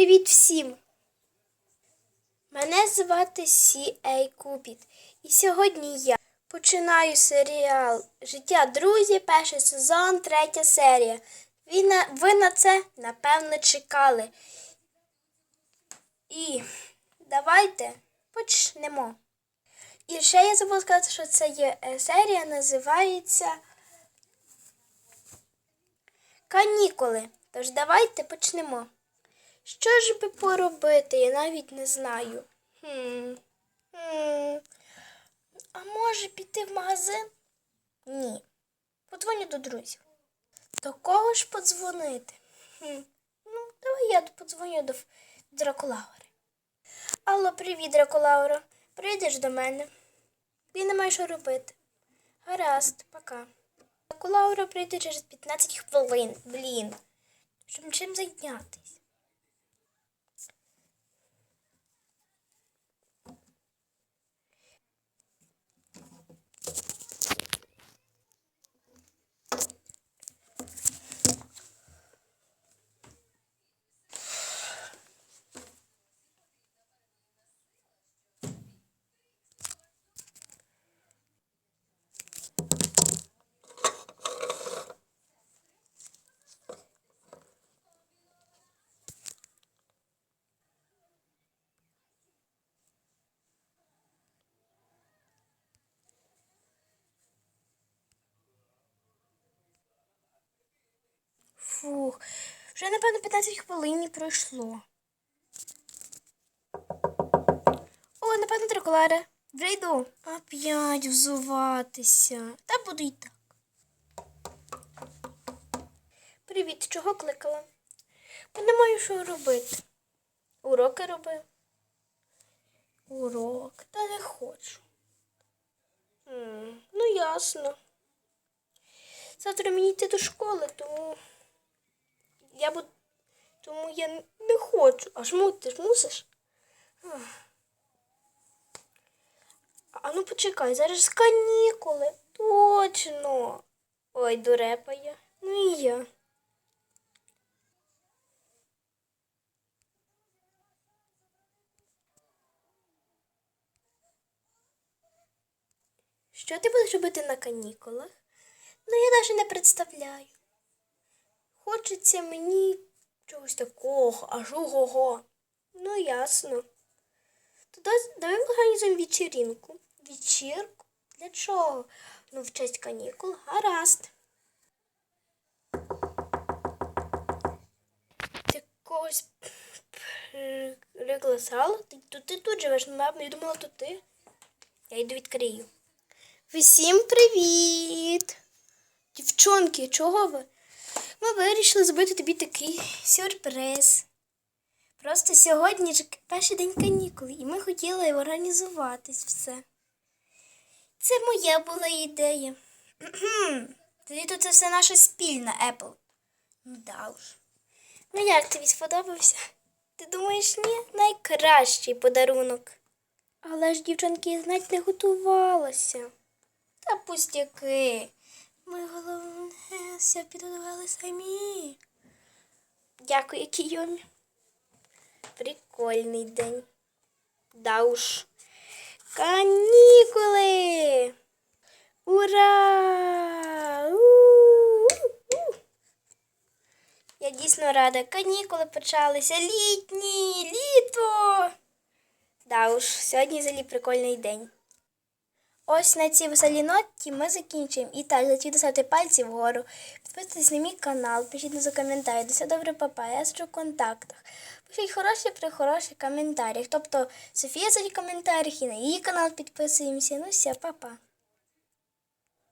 Привіт всім! Мене звати Сі Ей Купіт. І сьогодні я починаю серіал Життя друзі, перший сезон, третя серія. Ви на, ви на це напевно чекали. І давайте почнемо. І ще я забула сказати, що це є е, серія, називається Канікули. Тож давайте почнемо. Що ж би поробити, я навіть не знаю. Хм. Хм. А може піти в магазин? Ні. Подзвоню до друзів. До кого ж подзвонити? Хм. Ну, давай я подзвоню до Дракулаури. Алло, привіт, Дракулаура. Прийдеш до мене. Ти не маєш що робити. Гаразд, пока. Дракулаура прийде через 15 хвилин. Блін. Щоб чим зайнятись? Фух, вже напевно 15 хвилин пройшло. О, напевно, Дракуларе. Вже йду. Оп'ять взуватися. Та буду й так. Привіт, чого кликала? Бо не маю що робити. Уроки роби. Урок. Та не хочу. М, ну, ясно. Завтра мені йти до школи, тому я буду. Тому я не хочу. А жму, ти ж мусиш? Ах. А ну почекай, зараз канікули. Точно. Ой, дурепа я. Ну і я. Що ти будеш робити на канікулах? Ну, я навіть не представляю. Хочеться мені чогось такого, аж ого-го. Ну, ясно. Тоді давай організуємо вечірінку. Вечірку? Для чого? Ну, в честь канікул. Гаразд. Ти когось пригласала? Ти, тут ти тут живеш, мабуть, я думала, то ти. Я йду відкрию. Всім привіт! Дівчонки, чого ви? Ми вирішили зробити тобі такий сюрприз. Просто сьогодні ж перший день канікул, і ми хотіли організуватись все. Це моя була ідея. Тоді то це все наша спільна Apple. Ну да уж. Ну як тобі сподобався? Ти думаєш, ні? Найкращий подарунок. Але ж дівчонки знать не готувалася. Та пустяки. Ми головне все підготували самі. Дякую, Кійомі. Прикольний день. Да уж. Канікули! Дійсно рада. Канікули почалися. Літні, літо. Да уж, сьогодні взагалі прикольний день. Ось на цій веселій ноті ми закінчуємо. І так, хотів доставити пальці вгору. Підписуйтесь на мій канал, пишіть за коментарі. До все добре, папа. Я сиджу в контактах. Пишіть хороші при хороших коментарях. Тобто Софія в коментарях і на її канал підписуємося. Ну все, папа.